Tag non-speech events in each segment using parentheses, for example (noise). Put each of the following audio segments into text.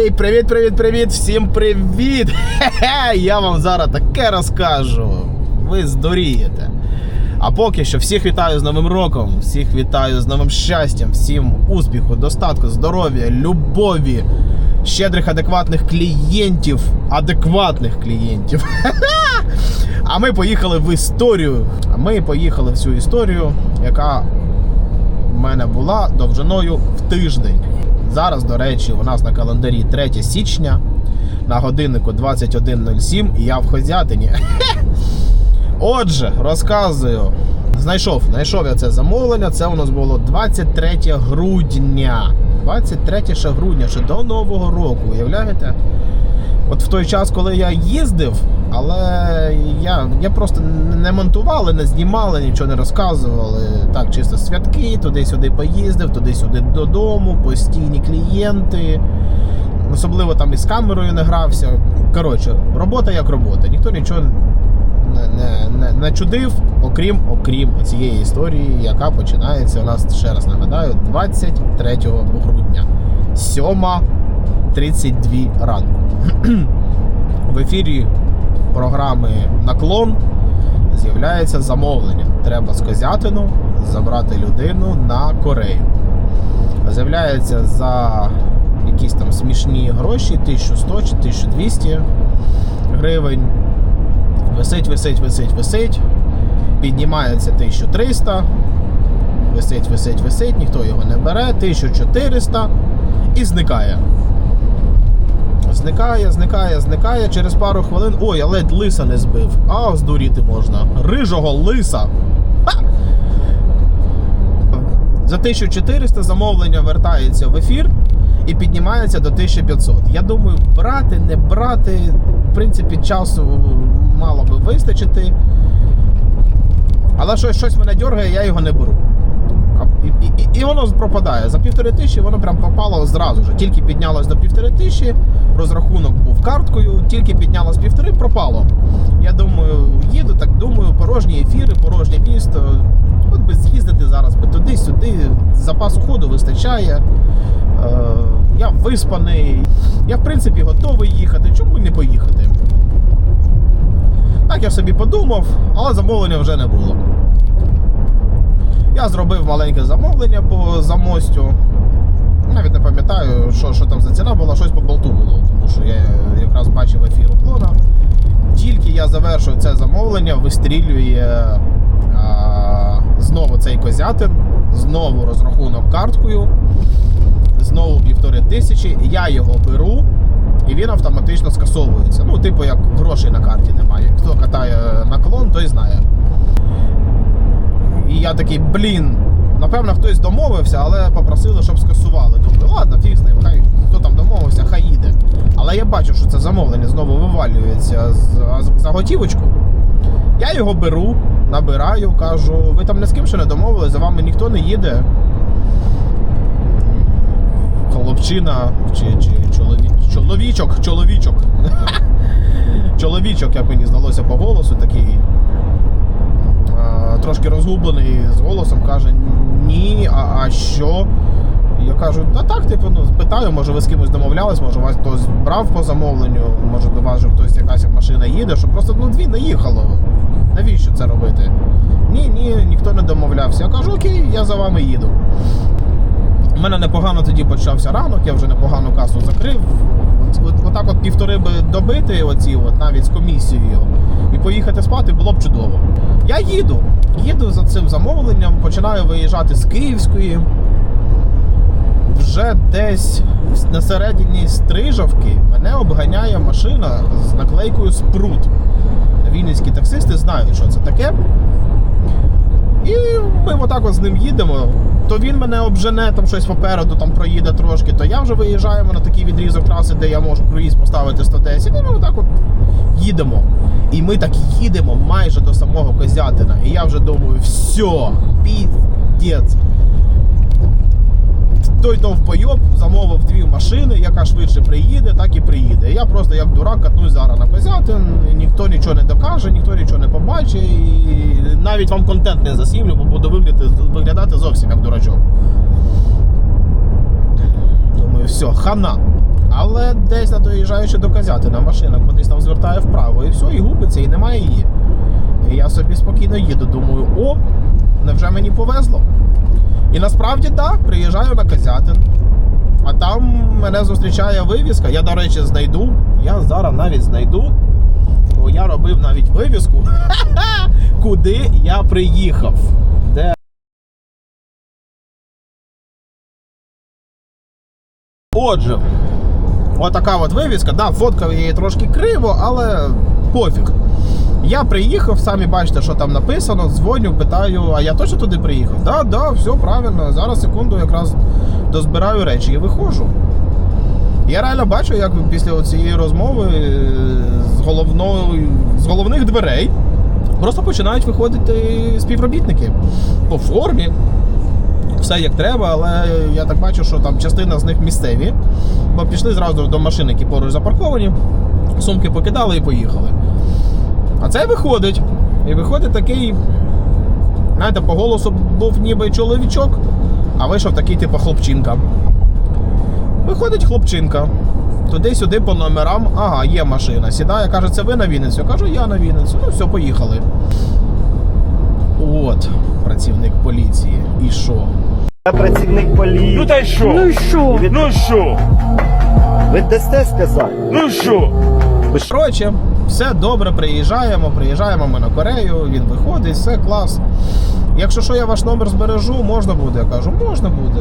Ей, привіт, привіт, привіт! Всім привіт! Хе-хе! Я вам зараз таке розкажу. Ви здурієте. А поки що всіх вітаю з Новим роком, всіх вітаю з новим щастям, всім успіху, достатку, здоров'я, любові, щедрих, адекватних клієнтів, адекватних клієнтів. А ми поїхали в історію. А ми поїхали в цю історію, яка в мене була довжиною в тиждень. Зараз, до речі, у нас на календарі 3 січня, на годиннику 21.07, і я в Хозятині. (laughs) Отже, розказую. Знайшов, знайшов я це замовлення. Це у нас було 23 грудня. 23 ще грудня, ще до Нового року, уявляєте? От в той час, коли я їздив, але я, я просто не монтували, не знімали, нічого не розказували. Так, чисто святки, туди-сюди поїздив, туди-сюди додому, постійні клієнти. Особливо там із камерою не грався. Коротше, робота як робота. Ніхто нічого не, не, не, чудив, окрім окрім цієї історії, яка починається у нас, ще раз нагадаю, 23 грудня. 7.32 ранку. В ефірі програми Наклон з'являється замовлення. Треба з Козятину забрати людину на Корею. З'являється за якісь там смішні гроші, 1100 чи 1200 гривень. Висить, висить, висить, висить. Піднімається 1300. Висить, висить, висить, ніхто його не бере, 1400 і зникає. Зникає, зникає, зникає. Через пару хвилин. Ой, я ледь лиса не збив. А, здуріти можна. Рижого лиса. Ха! За 1400 замовлення вертається в ефір і піднімається до 1500. Я думаю, брати, не брати. В принципі, часу мало би вистачити. Але щось, щось мене дергає, я його не беру. І, і, і- воно пропадає. За півтори тисячі воно прям попало зразу ж. Тільки піднялось до півтори тисячі, розрахунок був карткою, тільки піднялось півтори, пропало. Я думаю, їду, так думаю, порожні ефіри, порожнє місто. От би з'їздити зараз би туди-сюди, запасу ходу вистачає. Е, я виспаний. Я, в принципі, готовий їхати. Чому не поїхати? Так я собі подумав, але замовлення вже не було. Я зробив маленьке замовлення по замостю. Навіть не пам'ятаю, що, що там за ціна була, щось по болту було, тому що я якраз бачив ефір уклона. Тільки я завершив це замовлення, вистрілює а, знову цей козятин, знову розрахунок карткою, знову півтори тисячі. Я його беру, і він автоматично скасовується. Ну, типу, як грошей на карті немає. Хто катає наклон, той знає. І я такий, блін, напевно, хтось домовився, але попросили, щоб скасували. Думаю, ладно, фіг з ним, хай хто там домовився, хай їде. Але я бачу, що це замовлення знову вивалюється за готівочку. Я його беру, набираю, кажу, ви там ні з ким ще не домовились, за вами ніхто не їде. Хлопчина чи, чи чолові, чоловічок, чоловічок. (laughs) Чоловічок, як мені здалося по голосу, такий трошки розгублений з голосом, каже: Ні, а, а що? Я кажу, та так, типу, ну, питаю, може ви з кимось домовлялись, може вас хтось брав по замовленню, може до вас же хтось якась машина їде, що просто ну, дві не їхало. Навіщо це робити? Ні, ні, ніхто не домовлявся. Я кажу, окей, я за вами їду. У мене непогано тоді почався ранок, я вже непогану касу закрив. От, от, отак от півтори би добити, оці, от, навіть з комісією, і поїхати спати було б чудово. Я їду, їду за цим замовленням, починаю виїжджати з Київської. Вже десь на середині Стрижавки мене обганяє машина з наклейкою Спрут. Вінницькі таксисти знають, що це таке. І ми отак от з ним їдемо. То він мене обжене, там щось попереду там проїде трошки, то я вже виїжджаємо на такий відрізок траси, де я можу проїзд поставити 110. І ми отак от їдемо. І ми так їдемо майже до самого Козятина. І я вже думаю, все, піздець. Той довбойоб замовив дві машини, яка швидше приїде, так і приїде. Я просто як дурак катнусь зараз на Козятин, ніхто нічого не докаже, ніхто нічого не побачить. І навіть вам контент не засівлю, бо буду виглядати, зовсім як дурачок. Думаю, все, хана. Але десь доїжджаючи до Козятина, машина кудись там звертає вправо, і все, і губиться, і немає її. І я собі спокійно їду. Думаю, о, невже мені повезло? І насправді так, приїжджаю на Козятин. А там мене зустрічає вивіска. Я, до речі, знайду. Я зараз навіть знайду. Бо я робив навіть вивіску, (laughs) куди я приїхав. Де? Отже, отака от вивіска. Да, фоткав її трошки криво, але пофіг. Я приїхав, самі бачите, що там написано, дзвоню, питаю, а я точно туди приїхав? Да, да, все правильно. Зараз секунду якраз дозбираю речі і виходжу. Я реально бачу, як після цієї розмови е, з, головної, з головних дверей просто починають виходити співробітники по формі. Все як треба, але я так бачу, що там частина з них місцеві, бо пішли зразу до машин, які поруч запарковані, сумки покидали і поїхали. А це виходить. І виходить такий, знаєте, по голосу був ніби чоловічок, а вийшов такий, типу, хлопчинка. Виходить хлопчинка. Туди-сюди по номерам, ага, є машина. Сідає, каже, це ви на Вінницю? Я кажу, я на Вінницю. Ну, все, поїхали. От, працівник поліції. І що? Я працівник поліції. Ну та й що? Ну і що? Ну і що? Ви дасте сказати? Ну і що? Коротше, все добре, приїжджаємо, приїжджаємо ми на Корею, він виходить, все клас. Якщо що, я ваш номер збережу, можна буде. Я кажу, можна буде.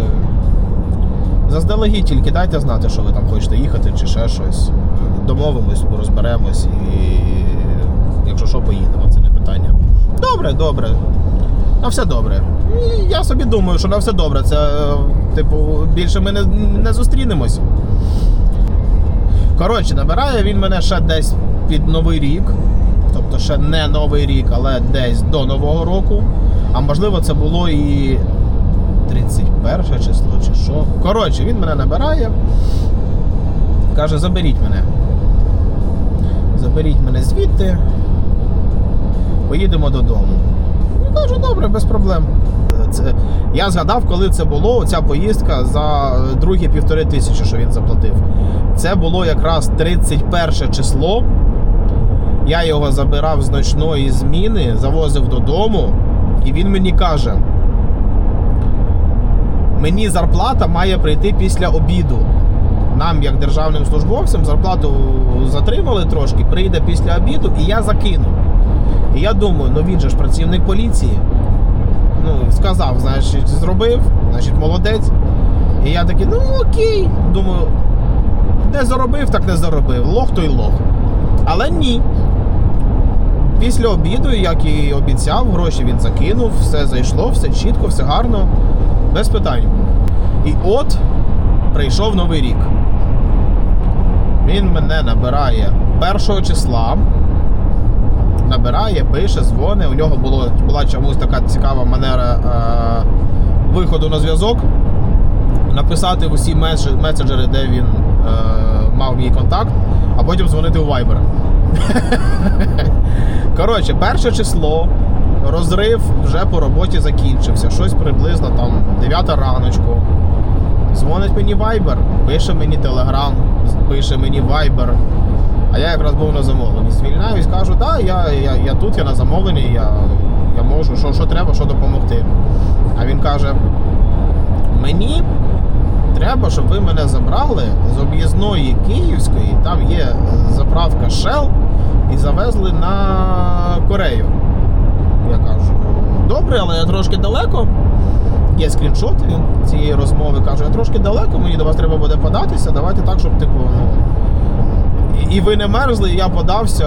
Заздалегідь тільки дайте знати, що ви там хочете їхати чи ще щось. Домовимось, розберемось і якщо що, поїдемо, це не питання. Добре, добре. На все добре. І я собі думаю, що на все добре. Це, е, типу, більше ми не, не зустрінемось. Коротше, набирає він мене ще десь під Новий рік. Тобто ще не Новий рік, але десь до Нового року. А можливо, це було і 31 число чи що. Коротше, він мене набирає. Каже, заберіть мене. Заберіть мене звідти. Поїдемо додому. Я кажу, добре, без проблем. Це, я згадав, коли це було, ця поїздка за другі півтори тисячі, що він заплатив. Це було якраз 31 число. Я його забирав з ночної зміни, завозив додому, і він мені каже: мені зарплата має прийти після обіду. Нам, як державним службовцям, зарплату затримали трошки, прийде після обіду, і я закину. І я думаю, ну він же ж працівник поліції. Ну, сказав, значить, зробив, значить, молодець. І я такий, ну окей. Думаю, не заробив, так не заробив. Лох то й лох. Але ні. Після обіду, як і обіцяв, гроші він закинув, все зайшло, все чітко, все гарно, без питань. І от прийшов новий рік. Він мене набирає першого числа. Набирає, пише, дзвони. У нього було, була чомусь така цікава манера е, виходу на зв'язок. Написати в усі меседжери, де він е, мав мій контакт, а потім дзвонити у Viber. (laughs) Коротше, перше число, розрив вже по роботі закінчився. Щось приблизно там 9 раночку. Дзвонить мені Viber, пише мені Telegram, пише мені Viber. А я якраз був на замовленні. Звільняюсь, кажу, да, я, я, я тут, я на замовленні, я, я можу, що, що треба, що допомогти. А він каже: мені треба, щоб ви мене забрали з об'їзної Київської, там є заправка Shell, і завезли на Корею. Я кажу, добре, але я трошки далеко. Є скріншоти цієї розмови. Кажу, я трошки далеко, мені до вас треба буде податися. Давайте так, щоб типу, ну. І ви не мерзли, і я подався.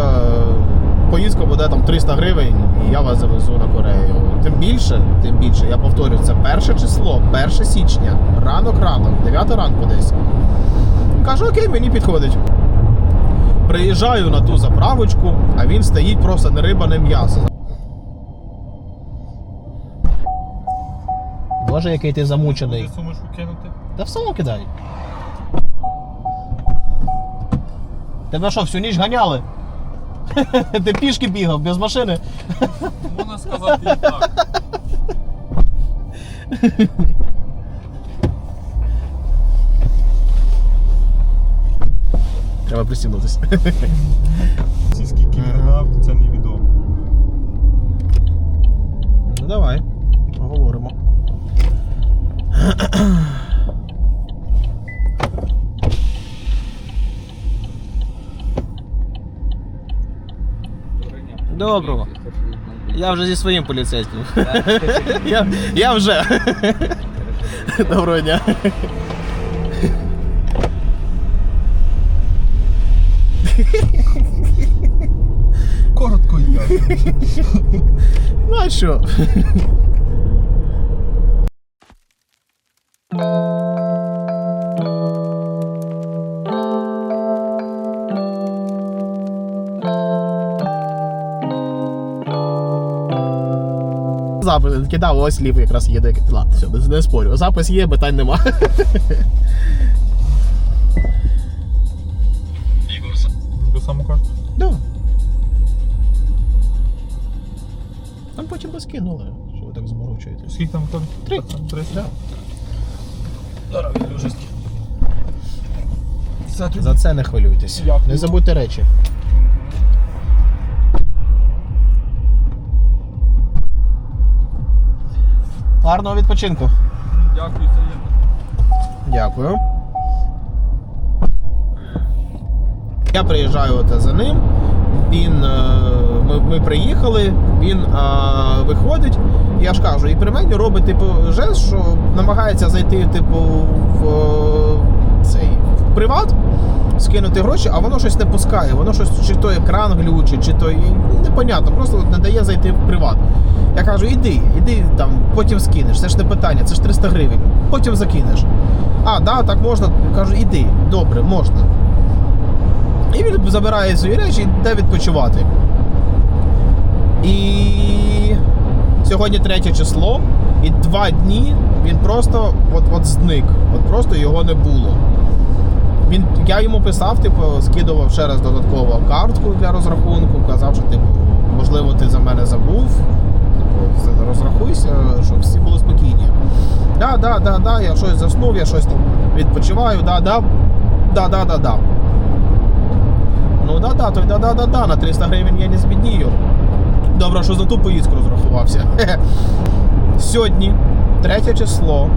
Поїздка буде там 300 гривень, і я вас завезу на Корею. Тим більше, тим більше, я повторюю, це перше число, 1 січня, ранок-ранок, 9 ранку десь. Кажу, окей, мені підходить. Приїжджаю на ту заправочку, а він стоїть просто не риба, не м'ясо. Боже, який ти замучений. сумочку кинути? Та в село кидай. Тебе що, всю ніч ганяли? Ти пішки бігав без машини. Можна сказати і так. Треба пристібнутися. Ці скільки грав, то це невідомо. Ну давай, поговоримо. Доброго. Я вже зі своїм поліцейським. я, я вже. Доброго дня. Коротко і ясно. Ну а що? Запис кидав, ось ліп якраз їде. Ладно, все, не, не спорю. Запис є, питань нема. Ви саме кажете? Да. Там потім би скинули, що ви так заморочуєтесь. Скільки там виходить? Три. Три. Да. Скільки. Це За це не хвилюйтесь. Не забудьте речі. Гарного відпочинку. Дякую, взаємно. Дякую. Я приїжджаю от за ним. Він, е, ми, ми приїхали, він а, виходить. Я ж кажу, і при мені робить типу жест, що намагається зайти, типу, в е, цей приват, скинути гроші, а воно щось не пускає. Воно щось чи то екран глючить, чи то непонятно, просто не дає зайти в приват. Я кажу, іди, іди там, потім скинеш. Це ж не питання, це ж 300 гривень. Потім закинеш. А, да, так можна. Кажу, іди, добре, можна. І він забирає свої речі і йде відпочивати. І сьогодні третє число, і два дні він просто от, от зник. От просто його не було. Він, я йому писав, типу, скидував ще раз додатково картку для розрахунку, казав, що типу, можливо, ти за мене забув. Типу, розрахуйся, щоб всі були спокійні. Да, да, да, да, я щось заснув, я щось там відпочиваю, да, да, да, да, да, да. Ну да, да, то й да, да, да, да, на 300 гривень я не збіднію. Добре, що за ту поїздку розрахувався. Сьогодні, третє число,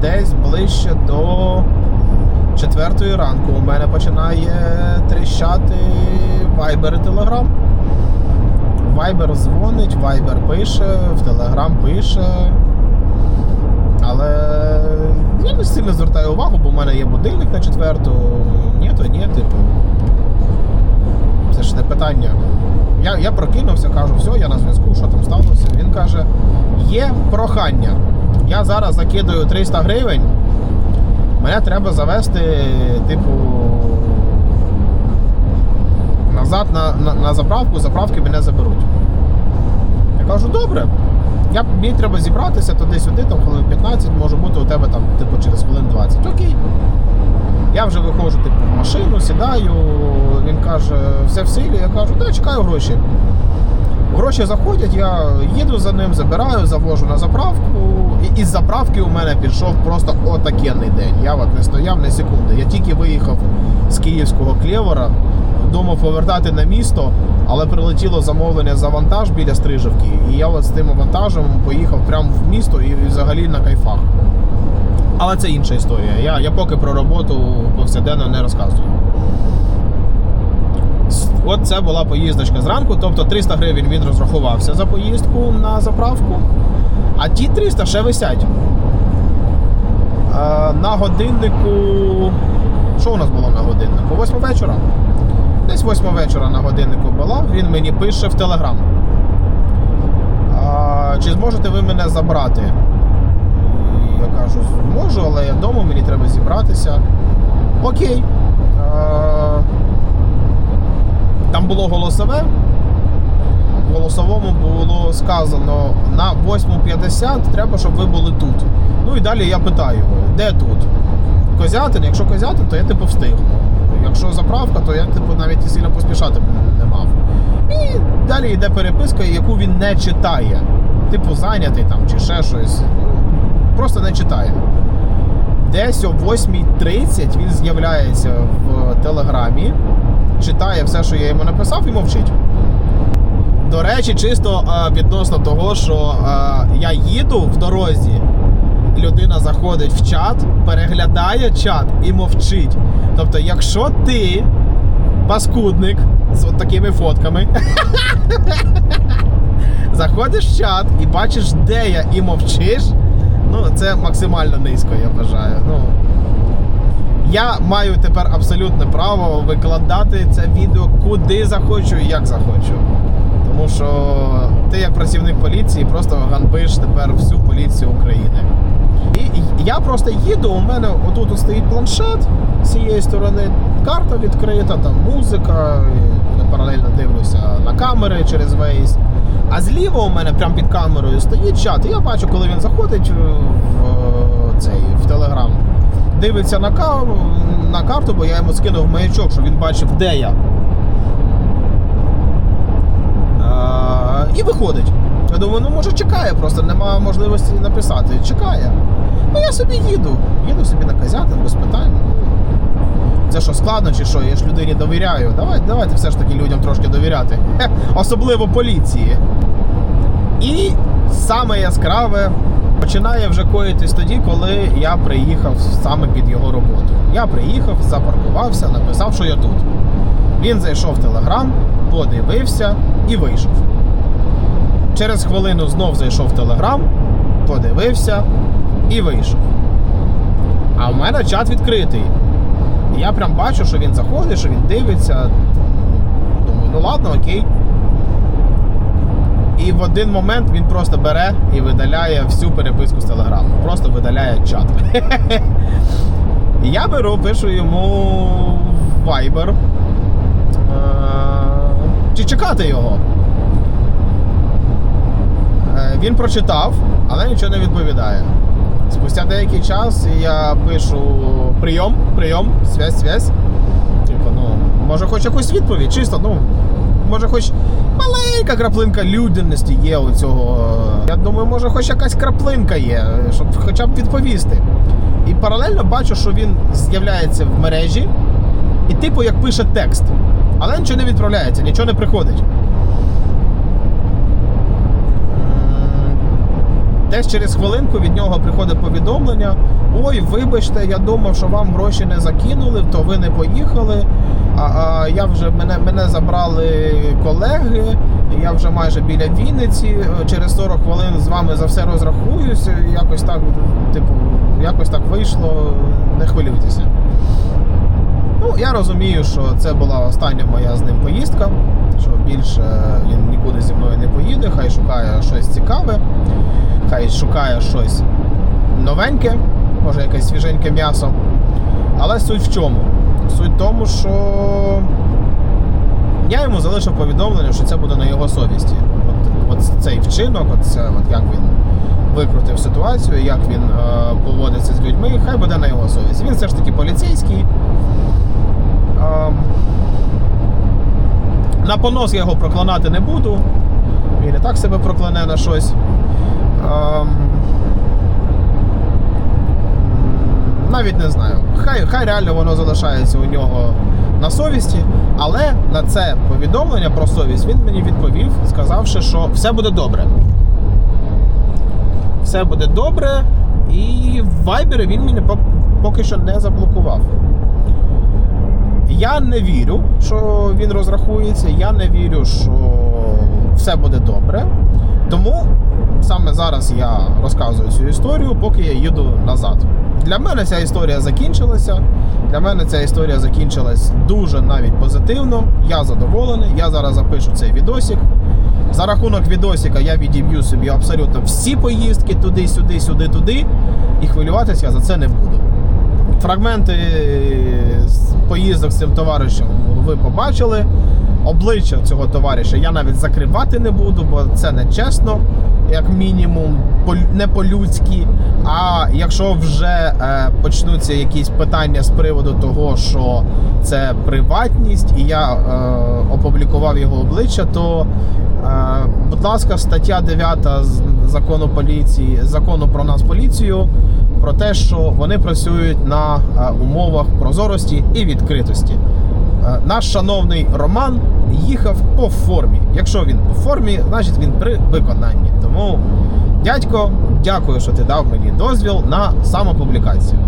десь ближче до четвертої ранку у мене починає тріщати Viber і Telegram. Viber дзвонить, Viber пише, в Telegram пише. Але я не сильно звертаю увагу, бо в мене є будильник на четверту. Ні, то ні, типу. Це ж не питання. Я, я прокинувся, кажу, все, я на зв'язку, що там сталося. Він каже: є прохання. Я зараз закидаю 300 гривень. Мене треба завести, типу, назад на, на, на заправку, заправки мене заберуть. Я кажу, добре. Я, мені треба зібратися туди-сюди, там хвилин 15, може бути у тебе там, типу, через хвилин 20. Окей. Я вже виходжу типу, в машину, сідаю. Він каже, все в силі. Я кажу, да, чекаю гроші. Гроші заходять, я їду за ним, забираю, завожу на заправку. І із заправки у мене пішов просто отакенний день. Я от не стояв ні секунди. Я тільки виїхав з київського клєвора, думав повертати на місто, але прилетіло замовлення за вантаж біля Стрижівки. І я от з тим вантажем поїхав прямо в місто і, взагалі на кайфах. Але це інша історія. Я, я поки про роботу повсякденно не розказую. От це була поїздочка зранку, тобто 300 гривень він розрахувався за поїздку на заправку, а ті 300 ще висять. Е, на годиннику. Що у нас було на годиннику? 8 вечора. Десь 8 вечора на годиннику була, він мені пише в Телеграм. «А, Чи зможете ви мене забрати? Я кажу, можу, але я вдома, мені треба зібратися. Окей. Е, Там було голосове. В голосовому було сказано на 8.50 треба, щоб ви були тут. Ну і далі я питаю, де тут? Козятин, якщо Козятин, то я типу встигну. Якщо заправка, то я типу навіть сильно поспішати не мав. І далі йде переписка, яку він не читає. Типу, зайнятий там чи ще щось. Просто не читає. десь о 8.30 він з'являється в телеграмі, читає все, що я йому написав, і мовчить. До речі, чисто е, відносно того, що е, я їду в дорозі, людина заходить в чат, переглядає чат і мовчить. Тобто, якщо ти паскудник з от такими фотками, (laughs) заходиш в чат і бачиш, де я і мовчиш, ну це максимально низько, я вважаю. Ну, я маю тепер абсолютне право викладати це відео куди захочу і як захочу. Тому що ти, як працівник поліції, просто ганбиш тепер всю поліцію України. І я просто їду, у мене отут стоїть планшет з цієї сторони, карта відкрита, там музика, я паралельно дивлюся на камери через Waze. А зліва у мене прямо під камерою стоїть чат, і я бачу, коли він заходить в, цей, в Телеграм. Дивиться на, ка- на карту, бо я йому скинув маячок, щоб він бачив, де я. А, і виходить. Я думаю, ну може чекає, просто немає можливості написати. Чекає. Ну я собі їду. Їду собі на Казятин без питань. Це що, складно чи що? Я ж людині довіряю. Давайте, давайте все ж таки людям трошки довіряти. Хе, особливо поліції. І саме яскраве починає вже коїтись тоді, коли я приїхав саме під його роботу. Я приїхав, запаркувався, написав, що я тут. Він зайшов в Телеграм, подивився і вийшов. Через хвилину знов зайшов в Телеграм, подивився і вийшов. А в мене чат відкритий. І я прям бачу, що він заходить, що він дивиться. Думаю, ну ладно, окей. І в один момент він просто бере і видаляє всю переписку з Телеграму. Просто видаляє чат. (laughs) Я беру, пишу йому Viber. Е, Чи чекати його? Е, Він прочитав, але нічого не відповідає. Спустя деякий час я пишу прийом, прийом, связь, связь. Типу, ну, може хоч якусь відповідь, чисто, ну, може хоч маленька краплинка людяності є у цього. Я думаю, може хоч якась краплинка є, щоб хоча б відповісти. І паралельно бачу, що він з'являється в мережі, і типу як пише текст. Але нічого не відправляється, нічого не приходить. Десь через хвилинку від нього приходить повідомлення: Ой, вибачте, я думав, що вам гроші не закинули, то ви не поїхали. А, а я вже мене, мене забрали колеги. Я вже майже біля Вінниці. Через 40 хвилин з вами за все розрахуюсь. Якось так, типу, якось так вийшло. Не хвилюйтеся. Ну, я розумію, що це була остання моя з ним поїздка, що більше він нікуди зі мною не поїде, хай шукає щось цікаве, хай шукає щось новеньке, може якесь свіженьке м'ясо. Але суть в чому? Суть в тому, що я йому залишив повідомлення, що це буде на його совісті. От, от цей вчинок, от от як він викрутив ситуацію, як він е, поводиться з людьми, хай буде на його совісті. Він все ж таки поліцейський. Ем, На понос я його проклинати не буду. Він і так себе прокляне на щось. Ем, Навіть не знаю. Хай, хай реально воно залишається у нього на совісті, але на це повідомлення про совість він мені відповів, сказавши, що все буде добре. Все буде добре, і в Viber він пок- поки що не заблокував. Я не вірю, що він розрахується. Я не вірю, що все буде добре. Тому саме зараз я розказую цю історію, поки я їду назад. Для мене ця історія закінчилася. Для мене ця історія закінчилась дуже навіть позитивно. Я задоволений. Я зараз запишу цей відосик. За рахунок відосика я відіб'ю собі абсолютно всі поїздки туди, сюди, сюди, туди. І хвилюватися я за це не буду. Фрагменти поїздок з цим товаришем ви побачили. Обличчя цього товариша я навіть закривати не буду, бо це не чесно, як мінімум, не по-людськи. А якщо вже е, почнуться якісь питання з приводу того, що це приватність, і я е, опублікував його обличчя, то, е, будь ласка, стаття 9 з закону поліції, закону про нас поліцію про те, що вони працюють на умовах прозорості і відкритості. Наш шановний Роман їхав по формі. Якщо він по формі, значить він при виконанні. Тому, дядько, дякую, що ти дав мені дозвіл на самопублікацію.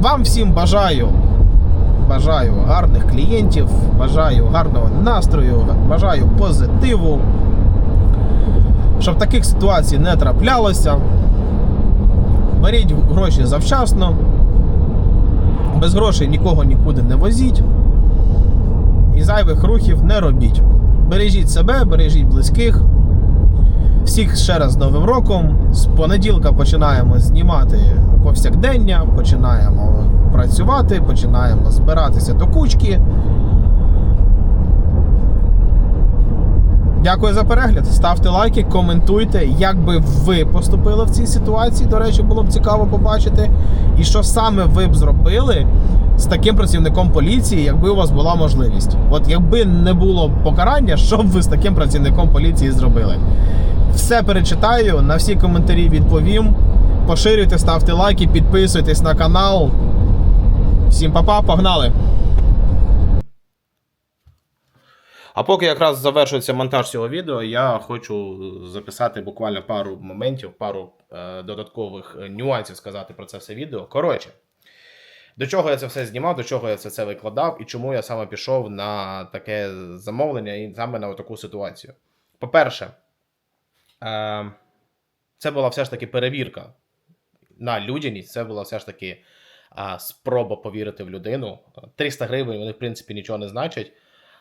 Вам всім бажаю. Бажаю гарних клієнтів, бажаю гарного настрою, бажаю позитиву, щоб таких ситуацій не траплялося. Беріть гроші завчасно, без грошей нікого нікуди не возіть і зайвих рухів не робіть. Бережіть себе, бережіть близьких. Всіх ще раз з Новим роком. З понеділка починаємо знімати повсякдення, починаємо працювати, починаємо збиратися до кучки. Дякую за перегляд. Ставте лайки, коментуйте, як би ви поступили в цій ситуації. До речі, було б цікаво побачити. І що саме ви б зробили з таким працівником поліції, якби у вас була можливість. От якби не було покарання, (laughs) що б ви з таким працівником поліції зробили? Все перечитаю, на всі коментарі відповім. Поширюйте, ставте лайки, підписуйтесь на канал. Всім па-па, погнали! А поки якраз завершується монтаж цього відео, я хочу записати буквально пару моментів, пару е, додаткових е, нюансів сказати про це все відео. Коротше, до чого я це все знімав, до чого я це все викладав, і чому я саме пішов на таке замовлення і саме на таку ситуацію. По-перше, е, це була все ж таки перевірка на людяність, це була все ж таки спроба повірити в людину. 300 гривень, вони, в принципі, нічого не значать.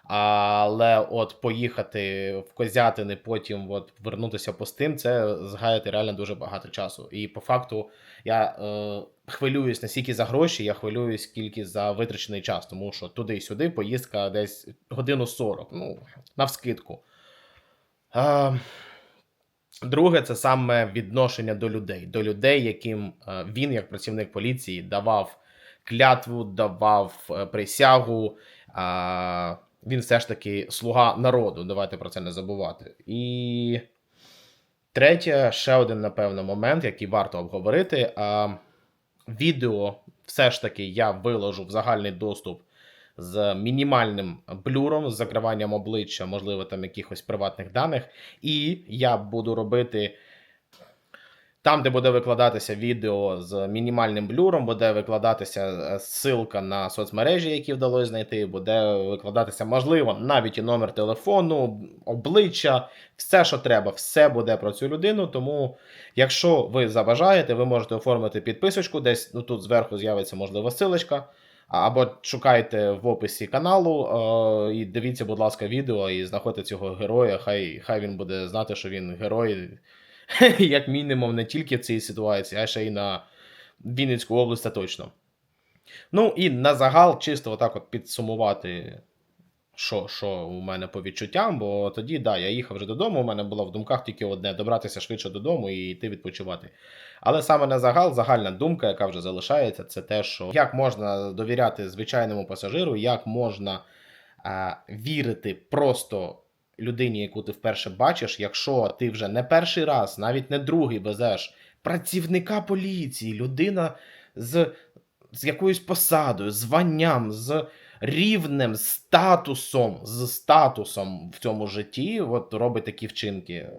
Але от поїхати в Козятини, потім от вернутися пустим, це згаяти реально дуже багато часу. І по факту я е, хвилююсь не стільки за гроші, я хвилююсь скільки за витрачений час, тому що туди-сюди поїздка десь годину 40, ну, навскидку. Е, друге, це саме відношення до людей. До людей, яким е, він, як працівник поліції, давав клятву, давав е, присягу. Е, він все ж таки слуга народу. Давайте про це не забувати. І третє, ще один, напевно, момент, який варто обговорити. А, відео все ж таки я виложу в загальний доступ з мінімальним блюром, з закриванням обличчя, можливо, там якихось приватних даних. І я буду робити. Там, де буде викладатися відео з мінімальним блюром, буде викладатися е, ссылка на соцмережі, які вдалося знайти, буде викладатися, можливо, навіть і номер телефону, обличчя, все, що треба, все буде про цю людину. Тому, якщо ви забажаєте, ви можете оформити підписочку, десь ну, тут зверху з'явиться, можливо, ссылочка. Або шукайте в описі каналу е, і дивіться, будь ласка, відео і знаходьте цього героя. Хай, хай він буде знати, що він герой. (laughs) як мінімум, не тільки в цій ситуації, а ще й на Вінницьку область це точно. Ну і на загал, чисто отак от підсумувати, що, що у мене по відчуттям, бо тоді, да, я їхав вже додому, у мене було в думках тільки одне: добратися швидше додому і йти відпочивати. Але саме на загал, загальна думка, яка вже залишається, це те, що як можна довіряти звичайному пасажиру, як можна а, вірити просто людині, яку ти вперше бачиш, якщо ти вже не перший раз, навіть не другий везеш працівника поліції, людина з, з якоюсь посадою, званням, з рівнем, статусом, з статусом в цьому житті, от робить такі вчинки.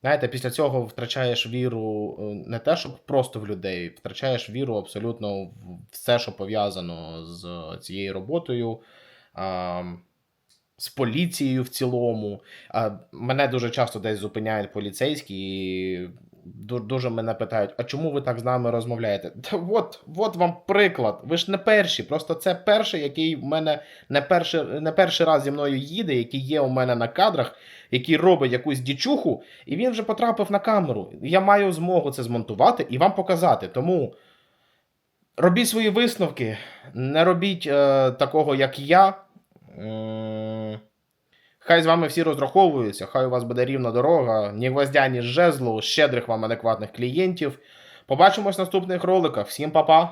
Знаєте, після цього втрачаєш віру е, не те, щоб просто в людей, втрачаєш віру абсолютно в все, що пов'язано з цією роботою. З поліцією в цілому. А, мене дуже часто десь зупиняють поліцейські і дуже мене питають: а чому ви так з нами розмовляєте? Та от, от вам приклад. Ви ж не перші. Просто це перший, який в мене не перший, не перший раз зі мною їде, який є у мене на кадрах, який робить якусь дічуху, і він вже потрапив на камеру. Я маю змогу це змонтувати і вам показати. Тому. Робіть свої висновки, не робіть е, такого, як я. Хай з вами всі розраховуються, хай у вас буде рівна дорога, ні гвоздя, ні жезлу, щедрих вам адекватних клієнтів. Побачимось в наступних роликах. Всім па-па!